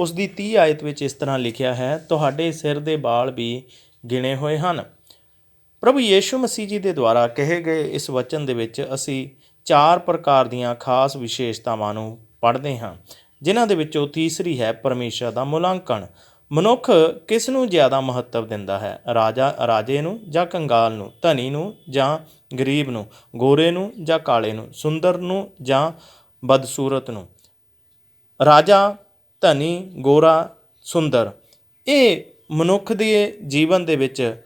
ਉਸ ਦੀ 30 ਆਇਤ ਵਿੱਚ ਇਸ ਤਰ੍ਹਾਂ ਲਿਖਿਆ ਹੈ, ਤੁਹਾਡੇ ਸਿਰ ਦੇ ਵਾਲ ਵੀ ਗਿਣੇ ਹੋਏ ਹਨ। ਪ੍ਰਭੂ ਯੀਸ਼ੂ ਮਸੀਹ ਜੀ ਦੇ ਦੁਆਰਾ ਕਹੇ ਗਏ ਇਸ ਵਚਨ ਦੇ ਵਿੱਚ ਅਸੀਂ ਚਾਰ ਪ੍ਰਕਾਰ ਦੀਆਂ ਖਾਸ ਵਿਸ਼ੇਸ਼ਤਾਵਾਂ ਨੂੰ ਪੜ੍ਹਦੇ ਹਾਂ, ਜਿਨ੍ਹਾਂ ਦੇ ਵਿੱਚੋਂ ਤੀਸਰੀ ਹੈ ਪਰਮੇਸ਼ਰ ਦਾ ਮੁਲਾਂਕਣ। ਮਨੁੱਖ ਕਿਸ ਨੂੰ ਜ਼ਿਆਦਾ ਮਹੱਤਵ ਦਿੰਦਾ ਹੈ? ਰਾਜਾ, ਰਾਜੇ ਨੂੰ ਜਾਂ ਕੰਗਾਲ ਨੂੰ? ਧਨੀ ਨੂੰ ਜਾਂ ਗਰੀਬ ਨੂੰ? ਗੋਰੇ ਨੂੰ ਜਾਂ ਕਾਲੇ ਨੂੰ? ਸੁੰਦਰ ਨੂੰ ਜਾਂ ਬਦਸੂਰਤ ਨੂੰ? ਰਾਜਾ ਧਨੀ, ਗੋਰਾ, ਸੁੰਦਰ। ਇਹ ਮਨੁੱਖ ਦੇ ਜੀਵਨ ਦੇ ਵਿੱਚ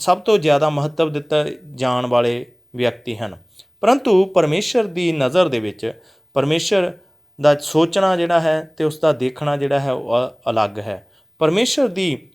ਸਭ ਤੋਂ ਜ਼ਿਆਦਾ ਮਹੱਤਵ ਦਿੱਤਾ ਜਾਣ ਵਾਲੇ ਵਿਅਕਤੀ ਹਨ। ਪਰੰਤੂ ਪਰਮੇਸ਼ਰ ਦੀ ਨਜ਼ਰ ਦੇ ਵਿੱਚ ਪਰਮੇਸ਼ਰ ਦਾ ਸੋਚਣਾ ਜਿਹੜਾ ਹੈ ਤੇ ਉਸ ਦਾ ਦੇਖਣਾ ਜਿਹੜਾ ਹੈ ਉਹ ਅਲੱਗ ਹੈ। ਪਰਮੇਸ਼ਰ ਦੀ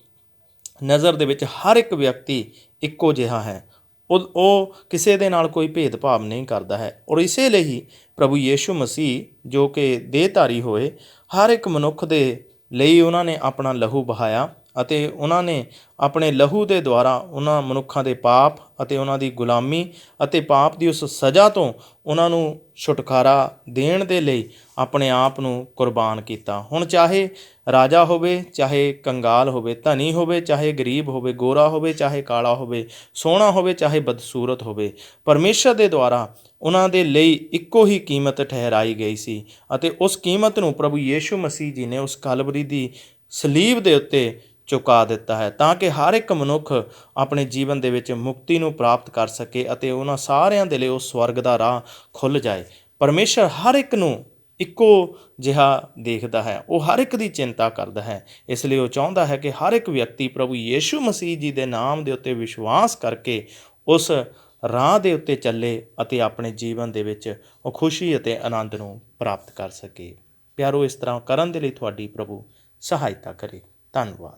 ਨਜ਼ਰ ਦੇ ਵਿੱਚ ਹਰ ਇੱਕ ਵਿਅਕਤੀ ਇੱਕੋ ਜਿਹਾ ਹੈ। ਉਹ ਉਹ ਕਿਸੇ ਦੇ ਨਾਲ ਕੋਈ ਭੇਦਭਾਵ ਨਹੀਂ ਕਰਦਾ ਹੈ। ਔਰ ਇਸੇ ਲਈ ਹੀ ਪ੍ਰਭੂ ਯੀਸ਼ੂ ਮਸੀਹ, ਜੋ ਕਿ ਦੇਹਧਾਰੀ ਹੋਏ, ਹਰ ਇੱਕ ਮਨੁੱਖ ਦੇ ਲਈ ਉਹਨਾਂ ਨੇ ਆਪਣਾ ਲਹੂ ਬਹਾਇਆ। ਅਤੇ ਉਹਨਾਂ ਨੇ ਆਪਣੇ ਲਹੂ ਦੇ ਦੁਆਰਾ ਉਹਨਾਂ ਮਨੁੱਖਾਂ ਦੇ ਪਾਪ ਅਤੇ ਉਹਨਾਂ ਦੀ ਗੁਲਾਮੀ ਅਤੇ ਪਾਪ ਦੀ ਉਸ ਸਜ਼ਾ ਤੋਂ ਉਹਨਾਂ ਨੂੰ ਛੁਟਕਾਰਾ ਦੇਣ ਦੇ ਲਈ ਆਪਣੇ ਆਪ ਨੂੰ ਕੁਰਬਾਨ ਕੀਤਾ। ਹੁਣ ਚਾਹੇ ਰਾਜਾ ਹੋਵੇ, ਚਾਹੇ ਕੰਗਾਲ ਹੋਵੇ, ਧਨੀ ਹੋਵੇ, ਚਾਹੇ ਗਰੀਬ ਹੋਵੇ, ਗੋਰਾ ਹੋਵੇ, ਚਾਹੇ ਕਾਲਾ ਹੋਵੇ, ਸੋਹਣਾ ਹੋਵੇ, ਚਾਹੇ ਬਦਸੂਰਤ ਹੋਵੇ, ਪਰਮੇਸ਼ਰ ਦੇ ਦੁਆਰਾ ਉਹਨਾਂ ਦੇ ਲਈ ਇੱਕੋ ਹੀ ਕੀਮਤ ਠਹਿਰਾਈ ਗਈ ਸੀ ਅਤੇ ਉਸ ਕੀਮਤ ਨੂੰ ਪ੍ਰਭੂ ਯੀਸ਼ੂ ਮਸੀਹ ਜੀ ਨੇ ਉਸ ਕਲਵਰੀ ਦੀ ਸਲੀਬ ਦੇ ਉੱਤੇ ਚੁਕਾ ਦਿੱਤਾ ਹੈ ਤਾਂ ਕਿ ਹਰ ਇੱਕ ਮਨੁੱਖ ਆਪਣੇ ਜੀਵਨ ਦੇ ਵਿੱਚ ਮੁਕਤੀ ਨੂੰ ਪ੍ਰਾਪਤ ਕਰ ਸਕੇ ਅਤੇ ਉਹਨਾਂ ਸਾਰਿਆਂ ਦੇ ਲਈ ਉਹ ਸਵਰਗ ਦਾ ਰਾਹ ਖੁੱਲ ਜਾਏ। ਪਰਮੇਸ਼ਰ ਹਰ ਇੱਕ ਨੂੰ ਇੱਕੋ ਜਿਹਾ ਦੇਖਦਾ ਹੈ, ਉਹ ਹਰ ਇੱਕ ਦੀ ਚਿੰਤਾ ਕਰਦਾ ਹੈ। ਇਸ ਲਈ ਉਹ ਚਾਹੁੰਦਾ ਹੈ ਕਿ ਹਰ ਇੱਕ ਵਿਅਕਤੀ ਪ੍ਰਭੂ ਯੀਸ਼ੂ ਮਸੀਹ ਜੀ ਦੇ ਨਾਮ ਦੇ ਉੱਤੇ ਵਿਸ਼ਵਾਸ ਕਰਕੇ ਉਸ ਰਾਹ ਦੇ ਉੱਤੇ ਚੱਲੇ ਅਤੇ ਆਪਣੇ ਜੀਵਨ ਦੇ ਵਿੱਚ ਉਹ ਖੁਸ਼ੀ ਅਤੇ ਆਨੰਦ ਨੂੰ ਪ੍ਰਾਪਤ ਕਰ ਸਕੇ। ਪਿਆਰੋ, ਇਸ ਤਰ੍ਹਾਂ ਕਰਨ ਦੇ ਲਈ ਤੁਹਾਡੀ ਪ੍ਰਭੂ ਸਹਾਇਤਾ ਕਰੇ। ਧੰਨਵਾਦ।